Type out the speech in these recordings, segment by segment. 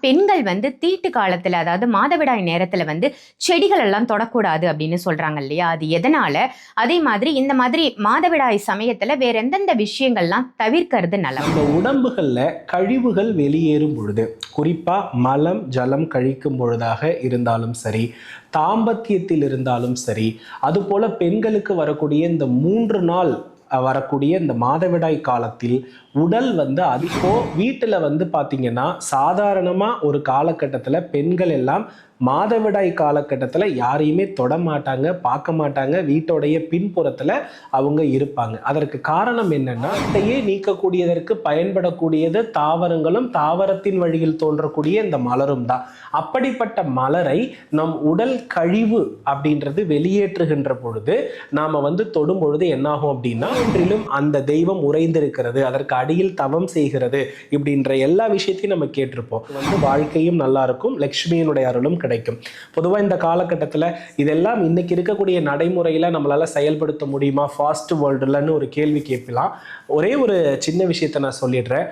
பெண்கள் வந்து தீட்டு காலத்துல அதாவது மாதவிடாய் நேரத்துல வந்து செடிகள் எல்லாம் தொடக்கூடாது அப்படின்னு சொல்றாங்க இல்லையா? அது எதனால? அதே மாதிரி இந்த மாதிரி மாதவிடாய் சமயத்துல வேற எந்தெந்த விஷயங்கள்லாம் தவிர்க்கிறது நல்லது? நம்ம உடம்புகளில் கழிவுகள் வெளியேறும் பொழுது குறிப்பாக மலம் ஜலம் கழிக்கும் பொழுதாக இருந்தாலும் சரி தாம்பத்தியத்தில் இருந்தாலும் சரி அதுபோல பெண்களுக்கு வரக்கூடிய இந்த மூன்று நாள் வரக்கூடிய இந்த மாதவிடாய் காலத்தில் உடல் வந்து அதிகம் வீட்டில் வந்து பார்த்தீங்கன்னா சாதாரணமாக ஒரு காலகட்டத்தில் பெண்கள் எல்லாம் மாதவிடாய் காலகட்டத்தில் யாரையுமே தொட மாட்டாங்க பார்க்க மாட்டாங்க வீட்டோடைய பின்புறத்தில் அவங்க இருப்பாங்க. அதற்கு காரணம் என்னன்னா இதையே நீக்கக்கூடியதற்கு பயன்படக்கூடியது தாவரங்களும் தாவரத்தின் வழியில் தோன்றக்கூடிய இந்த மலரும் தான். அப்படிப்பட்ட மலரை நம் உடல் கழிவு அப்படின்றது வெளியேற்றுகின்ற பொழுது நாம் வந்து தொடும் பொழுது என்னாகும் அப்படின்னா ஒன்றிலும் அந்த தெய்வம் உறைந்திருக்கிறது. அதற்கு அடியில் தவம் செய்கிறது இப்படின்ற எல்லா விஷயத்தையும் நம்ம கேட்டிருப்போம். வந்து வாழ்க்கையும் நல்லா இருக்கும் லக்ஷ்மியினுடைய அருளும் கிடைக்கும். பொதுவாக இந்த காலகட்டத்தில் இதெல்லாம் இன்னைக்கு இருக்கக்கூடிய நடைமுறையில் நம்மளால செயல்படுத்த முடியுமா? ஃபாஸ்ட் வேர்ல்டுலன்னு ஒரு கேள்வி கேட்கலாம். ஒரே ஒரு சின்ன விஷயத்தை நான் சொல்லிடுறேன்.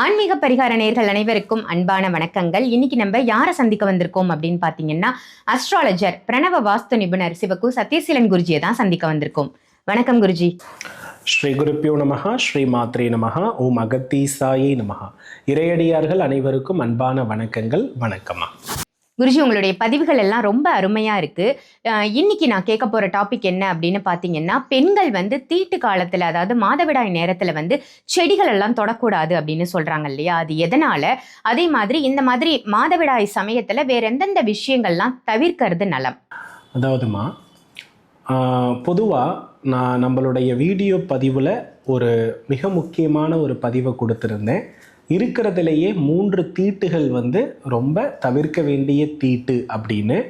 ஆன்மீக பரிகார நேர்கள் அனைவருக்கும் அன்பான வணக்கங்கள். இன்னைக்கு நம்ம யாரை சந்திக்க வந்திருக்கோம் அப்படின்னு பார்த்தீங்கன்னா அஸ்ட்ராலஜர் பிரணவ வாஸ்து நிபுணர் சிவகு சத்யசீலன் குருஜியை தான் சந்திக்க வந்திருக்கோம். வணக்கம் குருஜி. ஸ்ரீ குருப்பியோ நமஹா ஸ்ரீ மாத்ரே நமஹா ஓம் அகத்தீசாயை நமஹா. இறையடியார்கள் அனைவருக்கும் அன்பான வணக்கங்கள் வணக்கம்மா. குருஜி உங்களுடைய பதிவுகள் எல்லாம் ரொம்ப அருமையா இருக்கு. அஹ் இன்னைக்கு நான் கேட்க போற டாபிக் என்ன அப்படின்னு பாத்தீங்கன்னா பெண்கள் வந்து தீட்டு காலத்துல அதாவது மாதவிடாய் நேரத்துல வந்து செடிகள் எல்லாம் தொடக்கூடாது அப்படின்னு சொல்றாங்க இல்லையா? அது எதனால? அதே மாதிரி இந்த மாதிரி மாதவிடாய் சமயத்துல வேற எந்தெந்த விஷயங்கள்லாம் தவிர்க்கிறது நலம்? அதாவதுமா பொதுவாக நான் நம்மளுடைய வீடியோ பதிவில் ஒரு மிக முக்கியமான ஒரு பதிவை கொடுத்துருந்தேன். இருக்கிறதுலையே மூன்று தீட்டுகள் வந்து ரொம்ப தவிர்க்க வேண்டிய தீட்டு அப்படின்னு.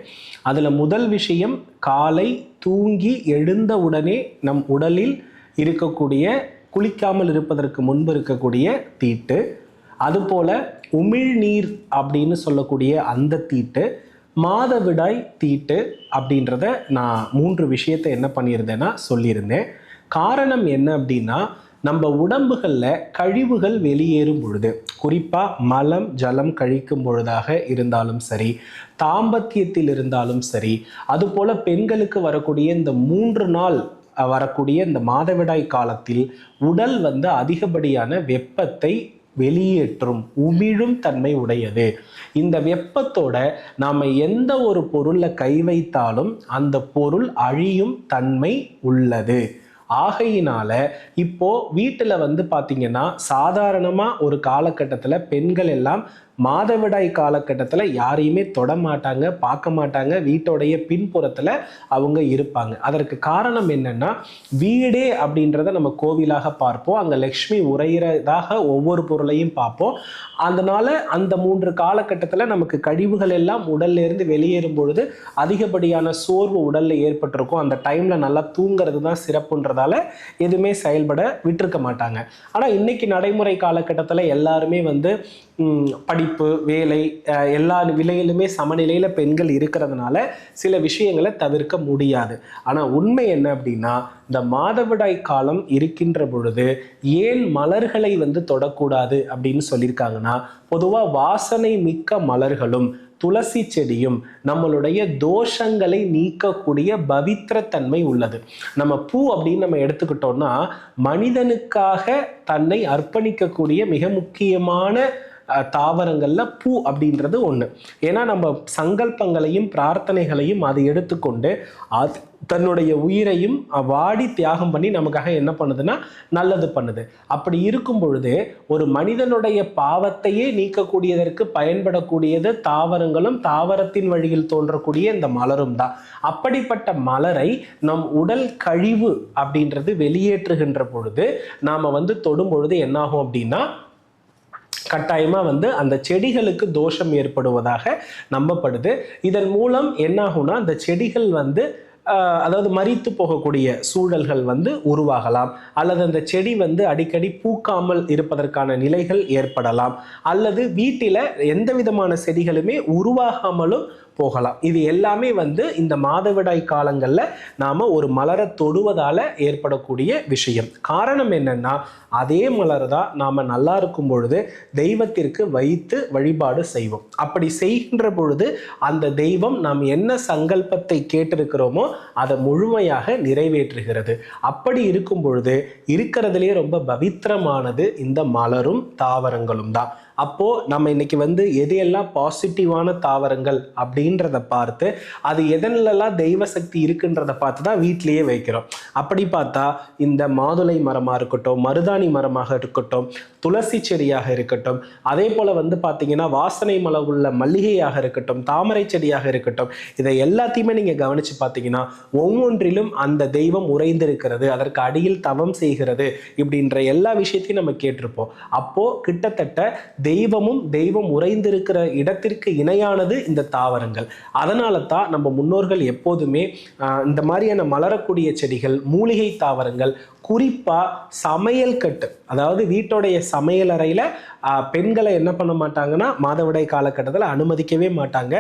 அதில் முதல் விஷயம் காலை தூங்கி எழுந்த உடனே நம் உடலில் இருக்கக்கூடிய குளிக்காமல் இருப்பதற்கு முன்பு இருக்கக்கூடிய தீட்டு. அதுபோல் உமிழ்நீர் அப்படின்னு சொல்லக்கூடிய அந்த தீட்டு. மாதவிடாய் தீட்டு அப்படின்றத நான் மூன்று விஷயத்தை என்ன பண்ணியிருந்தேன்னா சொல்லியிருந்தேன். காரணம் என்ன அப்படின்னா நம்ம உடம்புகளில் கழிவுகள் வெளியேறும் பொழுது குறிப்பாக மலம் ஜலம் கழிக்கும் பொழுதாக இருந்தாலும் சரி தாம்பத்தியத்தில் இருந்தாலும் சரி அதுபோல் பெண்களுக்கு வரக்கூடிய இந்த மூன்று நாள் வரக்கூடிய இந்த மாதவிடாய் காலத்தில் உடல் வந்து அதிகப்படியான வெப்பத்தை வெளியேற்றும் உமிழும் தன்மை உடையது. இந்த வெப்பத்தோட நாம் எந்த ஒரு பொருளில் கை வைத்தாலும் அந்த பொருள் அழியும் தன்மை உள்ளது. ஆகையினால இப்போ வீட்டில் வந்து பார்த்தீங்கன்னா சாதாரணமாக ஒரு காலகட்டத்தில் பெண்கள் எல்லாம் மாதவிடாய் காலகட்டத்தில் யாரையுமே தொட மாட்டாங்க பார்க்க மாட்டாங்க. வீட்டோடைய பின்புறத்தில் அவங்க இருப்பாங்க. அதற்கு காரணம் என்னன்னா வீடே அப்படின்றத நம்ம கோவிலாக பார்ப்போம். அங்கே லக்ஷ்மி உரையிறதாக ஒவ்வொரு பொருளையும் பார்ப்போம். அதனால் அந்த மூன்று காலகட்டத்தில் நமக்கு கழிவுகள் எல்லாம் உடல்லேருந்து வெளியேறும் பொழுது அதிகப்படியான சோர்வு உடலில் ஏற்பட்டிருக்கும். அந்த டைமில் நல்லா தூங்குறது தான் சிறப்புன்றதால எதுவுமே செயல்பட விட்டுருக்க மாட்டாங்க. ஆனால் இன்னைக்கு நடைமுறை காலகட்டத்தில் எல்லாருமே வந்து படி படிப்பு வேலை எல்லா விலையிலுமே சமநிலையில் பெண்கள் இருக்கிறதுனால சில விஷயங்களை தவிர்க்க முடியாது. ஆனால் உண்மை என்ன அப்படின்னா இந்த மாதவிடாய் காலம் இருக்கின்ற பொழுது ஏன் மலர்களை வந்து தொடக்கூடாது அப்படின்னு சொல்லியிருக்காங்கன்னா பொதுவாக வாசனை மிக்க மலர்களும் துளசி செடியும் நம்மளுடைய தோஷங்களை நீக்கக்கூடிய பவித்திரத்தன்மை உள்ளது. நம்ம பூ அப்படின்னு நம்ம எடுத்துக்கிட்டோம்னா மனிதனுக்காக தன்னை அர்ப்பணிக்கக்கூடிய மிக முக்கியமான தாவரங்களில் பூ அப்படின்றது ஒன்று ஏன்னா நம்ம சங்கல்பங்களையும் பிரார்த்தனைகளையும் அது எடுத்துக்கொண்டு அது தன்னுடைய உயிரையும் வாடி தியாகம் பண்ணி நமக்காக என்ன பண்ணுதுன்னா நல்லது பண்ணுது. அப்படி இருக்கும் பொழுது ஒரு மனிதனுடைய பாவத்தையே நீக்கக்கூடியதற்கு பயன்படக்கூடியது தாவரங்களும் தாவரத்தின் வழியில் தோன்றக்கூடிய இந்த மலரும் தான். அப்படிப்பட்ட மலரை நம் உடல் கழிவு அப்படின்றது வெளியேற்றுகின்ற பொழுது நாம் வந்து தொடும் பொழுது என்னாகும் அப்படின்னா கட்டாயமாக வந்து அந்த செடிகளுக்கு தோஷம் ஏற்படுவதாக நம்பப்படுது. இதன் மூலம் என்னாகும்னா அந்த செடிகள் வந்து அதாவது மறித்து போகக்கூடிய சூழல்கள் வந்து உருவாகலாம். அல்லது அந்த செடி வந்து அடிக்கடி பூக்காமல் இருப்பதற்கான நிலைகள் ஏற்படலாம். அல்லது வீட்டில் எந்த விதமான செடிகளுமே உருவாகாமலும் போகலாம். இது எல்லாமே வந்து இந்த மாதவிடாய் காலங்களில் நாம் ஒரு மலரை தொடுவதால் ஏற்படக்கூடிய விஷயம். காரணம் என்னன்னா அதே மலர் தான் நாம் நல்லா இருக்கும் பொழுது தெய்வத்திற்கு வைத்து வழிபாடு செய்வோம். அப்படி செய்கின்ற பொழுது அந்த தெய்வம் நாம் என்ன சங்கல்பத்தை கேட்டிருக்கிறோமோ அதை முழுமையாக நிறைவேற்றுகிறது. அப்படி இருக்கும் பொழுது இருக்கிறதுலே ரொம்ப பவித்திரமானது இந்த மலரும் தாவரங்களும் தான். அப்போ நம்ம இன்னைக்கு வந்து எதையெல்லாம் பாசிட்டிவான தாவரங்கள் அப்படின்றத பார்த்து அது எதன்லலாம் தெய்வ சக்தி இருக்குன்றத பார்த்து தான் வீட்லேயே வைக்கிறோம். அப்படி பார்த்தா இந்த மாதுளை மரமாக இருக்கட்டும் மருதாணி மரமாக இருக்கட்டும் துளசி செடியாக இருக்கட்டும் அதே போல் வந்து பார்த்தீங்கன்னா வாசனை மலம் உள்ள மல்லிகையாக இருக்கட்டும் தாமரை செடியாக இருக்கட்டும் இதை எல்லாத்தையுமே நீங்கள் கவனித்து பார்த்தீங்கன்னா ஒவ்வொன்றிலும் அந்த தெய்வம் உறைந்திருக்கிறது அதற்கு அடியில் தவம் செய்கிறது இப்படின்ற எல்லா விஷயத்தையும் நம்ம கேட்டிருப்போம். அப்போது கிட்டத்தட்ட தெய்வமும் தெய்வம் உறைந்திருக்கிற இடத்திற்கு இணையானது இந்த தாவரங்கள். அதனால தான் நம்ம முன்னோர்கள் எப்போதுமே இந்த மாதிரியான மலரக்கூடிய செடிகள் மூலிகை தாவரங்கள் குறிப்பாக சமையல் கட்டு. அதாவது வீட்டோடைய சமையல் அறையில் பெண்களை என்ன பண்ண மாட்டாங்கன்னா மாதவிடாய் காலகட்டத்தில் அனுமதிக்கவே மாட்டாங்க.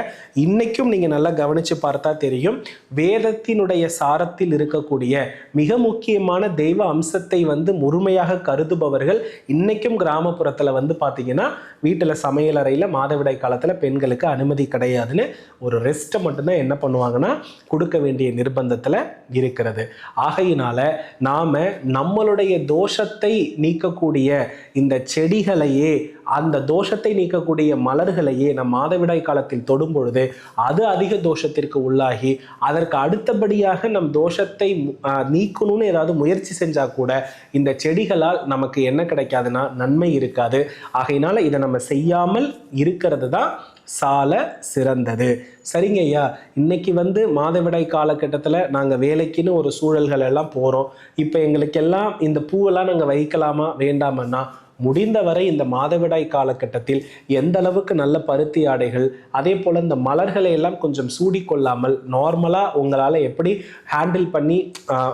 இன்றைக்கும் நீங்கள் நல்லா கவனித்து பார்த்தா தெரியும் வேதத்தினுடைய சாரத்தில் இருக்கக்கூடிய மிக முக்கியமான தெய்வ அம்சத்தை வந்து முழுமையாக கருதுபவர்கள் இன்றைக்கும் கிராமப்புறத்தில் வந்து பார்த்திங்கன்னா வீட்டில் சமையல் அறையில் மாதவிடாய் காலத்தில் பெண்களுக்கு அனுமதி கிடையாதுன்னு ஒரு ரெஸ்ட்டை மட்டும்தான் என்ன பண்ணுவாங்கன்னா கொடுக்க வேண்டிய நிர்பந்தத்தில் இருக்கிறது. ஆகையினால நாம் நம்மளுடைய தோஷத்தை நீக்கக்கூடிய இந்த செடிகளையே அந்த தோஷத்தை நீக்கக்கூடிய மலர்களையே நம் மாதவிடாய் காலத்தில் தொடும் பொழுது அது அதிக தோஷத்திற்கு உள்ளாகி அதற்கு அடுத்தபடியாக நம் தோஷத்தை நீக்கணும்னு ஏதாவது முயற்சி செஞ்சா கூட இந்த செடிகளால் நமக்கு என்ன கிடைக்காதுன்னா நன்மை இருக்காது. ஆகையினால இதை நம்ம செய்யாமல் இருக்கிறது தான் சால சிறந்தது. சரிங்க ஐயா இன்னைக்கு வந்து மாதவிடாய் காலகட்டத்தில் நாங்கள் வேலைக்குன்னு ஒரு சூழல்கள் எல்லாம் போகிறோம் இப்போ எங்களுக்கெல்லாம் இந்த பூவெல்லாம் நாங்கள் வைக்கலாமா வேண்டாமன்னா முடிந்தவரை இந்த மாதவிடாய் காலகட்டத்தில் எந்த அளவுக்கு நல்ல பருத்தி ஆடைகள் அதே போல் இந்த மலர்களை எல்லாம் கொஞ்சம் சூடிக்கொள்ளாமல் நார்மலாக உங்களால் எப்படி ஹேண்டில் பண்ணி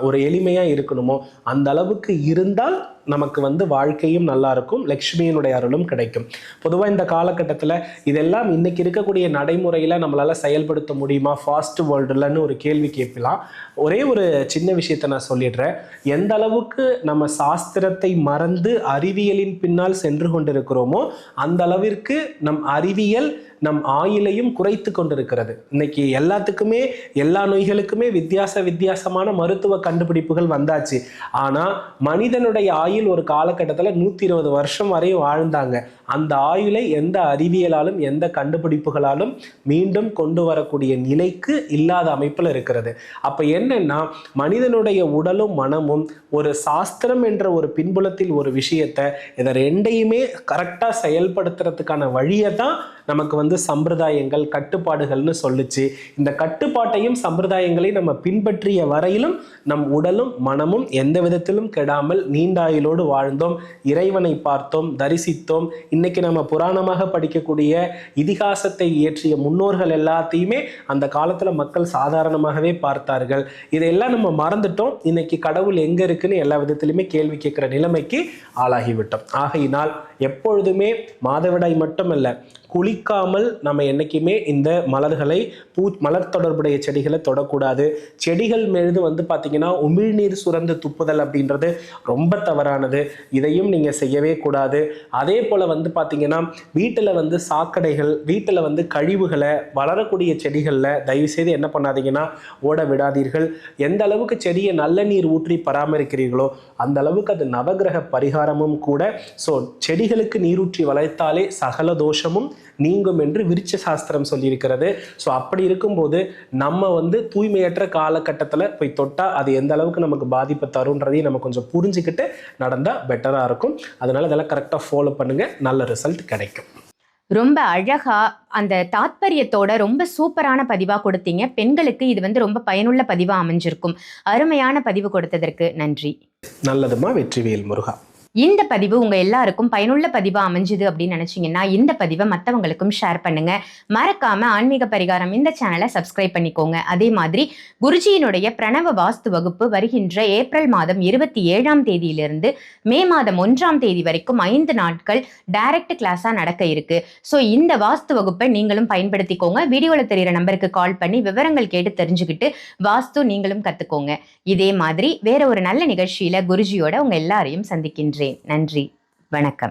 ஒரு எளிமையாக இருக்கணுமோ அந்த அளவுக்கு இருந்தால் நமக்கு வந்து வாழ்க்கையும் நல்லா இருக்கும் லக்ஷ்மியினுடைய அருளும் கிடைக்கும். பொதுவாக இந்த காலகட்டத்தில் இதெல்லாம் இன்னைக்கு இருக்கக்கூடிய நடைமுறையில் நம்மளால் செயல்படுத்த முடியுமா? ஃபாஸ்ட் வேர்ல்டுலன்னு ஒரு கேள்வி கேட்கலாம். ஒரே ஒரு சின்ன விஷயத்தை நான் சொல்லிடுறேன். எந்த அளவுக்கு நம்ம சாஸ்திரத்தை மறந்து அறிவியலின் பின்னால் சென்று கொண்டிருக்கிறோமோ அந்த அளவிற்கு நம் அறிவியல் நம் ஆயுளையும் குறைத்து கொண்டிருக்கிறது. இன்னைக்கு எல்லாத்துக்குமே எல்லா நோய்களுக்குமே வித்தியாச வித்தியாசமான மருத்துவ கண்டுபிடிப்புகள் வந்தாச்சு. ஆனால் மனிதனுடைய ஆயுள் ஒரு காலகட்டத்தில் நூற்றி இருபது வருஷம் வரையும் வாழ்ந்தாங்க. அந்த ஆயுளை எந்த அறிவியலாலும் எந்த கண்டுபிடிப்புகளாலும் மீண்டும் கொண்டு வரக்கூடிய நிலைக்கு இல்லாத அமைப்பில் இருக்கிறது. அப்போ என்னன்னா மனிதனுடைய உடலும் மனமும் ஒரு சாஸ்திரம் என்ற ஒரு பின்புலத்தில் ஒரு விஷயத்தை இதை ரெண்டையுமே கரெக்டாக செயல்படுத்துறதுக்கான வழியை தான் நமக்கு வந்து சம்பிரதாயங்கள் கட்டுப்பாடுகள்னு சொல்லுச்சு. இந்த கட்டுப்பாட்டையும் சம்பிரதாயங்களையும் நம்ம பின்பற்றிய வரையிலும் நம் உடலும் மனமும் எந்த விதத்திலும் கெடாமல் நீண்டாயிலோடு வாழ்ந்தோம். இறைவனை பார்த்தோம் தரிசித்தோம். இன்னைக்கு நம்ம புராணமாக படிக்கக்கூடிய இதிகாசத்தை இயற்றிய முன்னோர்கள் எல்லாத்தையுமே அந்த காலத்துல மக்கள் சாதாரணமாகவே பார்த்தார்கள். இதையெல்லாம் நம்ம மறந்துட்டோம். இன்னைக்கு கடவுள் எங்க இருக்குன்னு எல்லா விதத்திலுமே கேள்வி கேட்கிற நிலைமைக்கு ஆளாகிவிட்டோம். ஆகையினால் எப்பொழுதுமே மாதவிடாய் மட்டுமல்ல குளிக்காமல் நம்ம என்னைக்குமே இந்த மலர்களை பூ மலர் தொடர்புடைய செடிகளை தொடக்கூடாது. செடிகள் மீது வந்து பார்த்திங்கன்னா உமிழ்நீர் சுரந்து துப்புதல் அப்படின்றது ரொம்ப தவறானது. இதையும் நீங்கள் செய்யவே கூடாது. அதே போல் வந்து பார்த்தீங்கன்னா வீட்டில் வந்து சாக்கடைகள் வீட்டில் வந்து கழிவுகளை வளரக்கூடிய செடிகளில் தயவுசெய்து என்ன பண்ணாதீங்கன்னா ஓட விடாதீர்கள். எந்த அளவுக்கு செடியை நல்ல நீர் ஊற்றி பராமரிக்கிறீர்களோ அந்த அளவுக்கு அது நவகிரக பரிகாரமும் கூட. ஸோ செடிகளுக்கு நீரூற்றி வளர்த்தாலே சகல தோஷமும் நீங்கும் என்று விருட்ச சாஸ்திரம் சொல்லியிருக்கிறது. ஸோ அப்படி இருக்கும்போது நம்ம வந்து தூய்மையற்ற காலகட்டத்தில் போய் தொட்டால் அது எந்த அளவுக்கு நமக்கு பாதிப்பை தருன்றதையும் நம்ம கொஞ்சம் புரிஞ்சுக்கிட்டு நடந்தால் பெட்டராக இருக்கும். அதனால இதெல்லாம் கரெக்டாக ஃபாலோ பண்ணுங்க. நல்ல ரிசல்ட் கிடைக்கும். ரொம்ப அழகா அந்த தாத்பரியத்தோட ரொம்ப சூப்பரான பதிவா கொடுத்தீங்க. பெண்களுக்கு இது வந்து ரொம்ப பயனுள்ள பதிவா அமைஞ்சிருக்கும். அருமையான பதிவு கொடுத்ததற்கு நன்றி. நல்லதுமா வெற்றிவேல் முருகா. இந்த பதிவு உங்க எல்லாருக்கும் பயனுள்ள பதிவா அமைஞ்சுது அப்படின்னு நினைச்சீங்கன்னா இந்த பதிவை மற்றவங்களுக்கும் ஷேர் பண்ணுங்க. மறக்காம ஆன்மீக பரிகாரம் இந்த சேனலை சப்ஸ்கிரைப் பண்ணிக்கோங்க. அதே மாதிரி குருஜியினுடைய பிரணவ வாஸ்து வகுப்பு வருகின்ற ஏப்ரல் மாதம் இருபத்தி ஏழாம் தேதியிலிருந்து மே மாதம் ஒன்றாம் தேதி வரைக்கும் ஐந்து நாட்கள் டைரக்ட் கிளாஸா நடக்க இருக்கு. ஸோ இந்த வாஸ்து வகுப்பை நீங்களும் பயன்படுத்திக்கோங்க. வீடியோவில் தெரியுற நம்பருக்கு கால் பண்ணி விவரங்கள் கேட்டு தெரிஞ்சுக்கிட்டு வாஸ்து நீங்களும் கத்துக்கோங்க. இதே மாதிரி வேற ஒரு நல்ல நிகழ்ச்சியில குருஜியோட உங்க எல்லாரையும் சந்திக்கின்றேன். நன்றி. வணக்கம்.